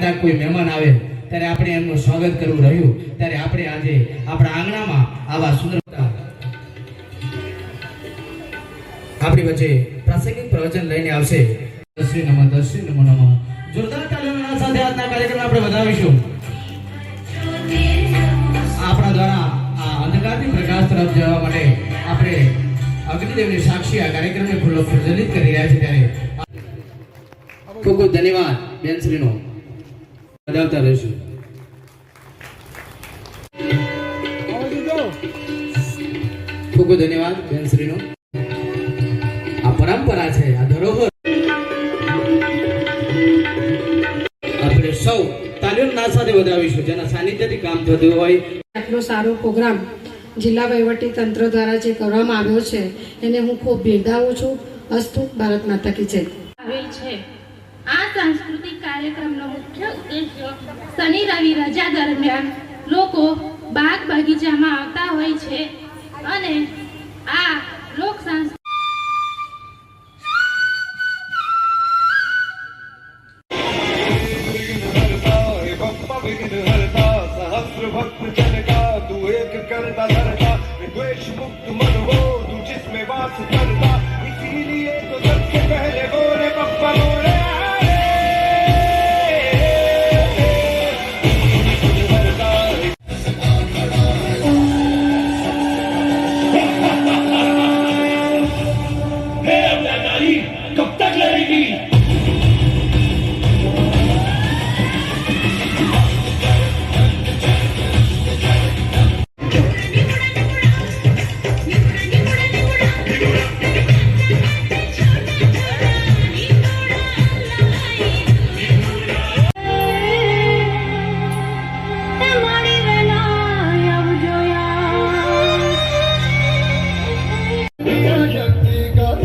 મહેમાન આવે, ત્યારે આપણે એમનું સ્વાગત કરવું રહ્યું. ત્યારે આપણે આજે આપણા આંગણામાં આવા સુંદરતા આપણી વચ્ચે પ્રાસંગિક પ્રવચન લઈને આવશે. દર્શી નમઃ દર્શી નમો નમઃ જોરદાર તાલીઓના સાથે આજના કાર્યક્રમ આપણે વધાવીશું. આપણા દ્વારા આ અંધકારથી પ્રકાશ તરફ જવા માટે આપણે અગ્નિદેવની સાક્ષી આ કાર્યક્રમને ખુલ્લો પ્રજ્વલિત કરી રહ્યા છે ત્યારે. ખૂબ ખૂબ ધન્યવાદ બેનશ્રીનો. બજાવતા રહેશું. ખૂબ ખૂબ ધન્યવાદ બેનશ્રીનો આ પરંપરા છે આ ધરોહર. આપણે સૌ તાલીઓના સાથે વધાવીશું જેના સાનિધ્યથી કામ થતું હોય. આટલો સારો પ્રોગ્રામ જિલ્લા વહીવટી તંત્ર દ્વારા જે કરવામાં આવ્યો છે એને હું ખૂબ બિરદાવું છું. અસ્તુ ભારત માતા કી જય. આવેલ છે. આ સાંસ્કૃતિક કાર્યક્રમનો મુખ્ય ઉદ્દેશ્ય શનિ રવિ રજા દરમિયાન લોકો બાગ બગીચામાં આવતા હોય છે અને આ લોક સાંસ્કૃતિક बप्पा विघ्न हरता सहस्र भक्त जन का तू एक करता धरता द्वेष मुक्त मन हो तू जिसमें वास करता इसीलिए तो सबसे पहले बोले बप्पा बोले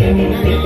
Thank you.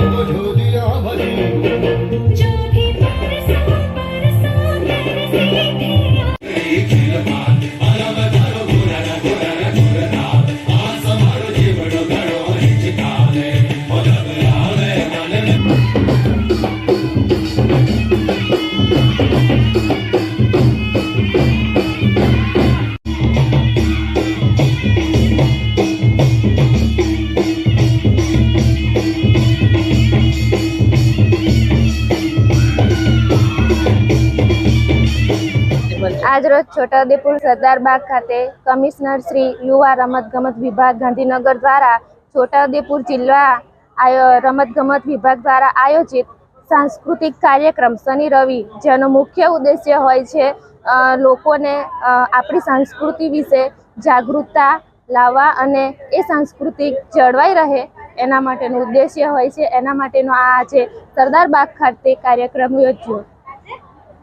આજરોજ છોટાઉદેપુર સરદારબાગ ખાતે કમિશનર શ્રી યુવા રમતગમત વિભાગ ગાંધીનગર દ્વારા છોટાઉદેપુર જિલ્લા રમતગમત વિભાગ દ્વારા આયોજિત સાંસ્કૃતિક કાર્યક્રમ શનિ રવિ, જેનો મુખ્ય ઉદ્દેશ્ય હોય છે લોકોને આપણી સંસ્કૃતિ વિશે જાગૃતતા લાવવા અને એ સાંસ્કૃતિક જળવાઈ રહે એના માટેનો ઉદ્દેશ્ય હોય છે. એના માટેનો આ આજે સરદારબાગ ખાતે કાર્યક્રમ યોજ્યો.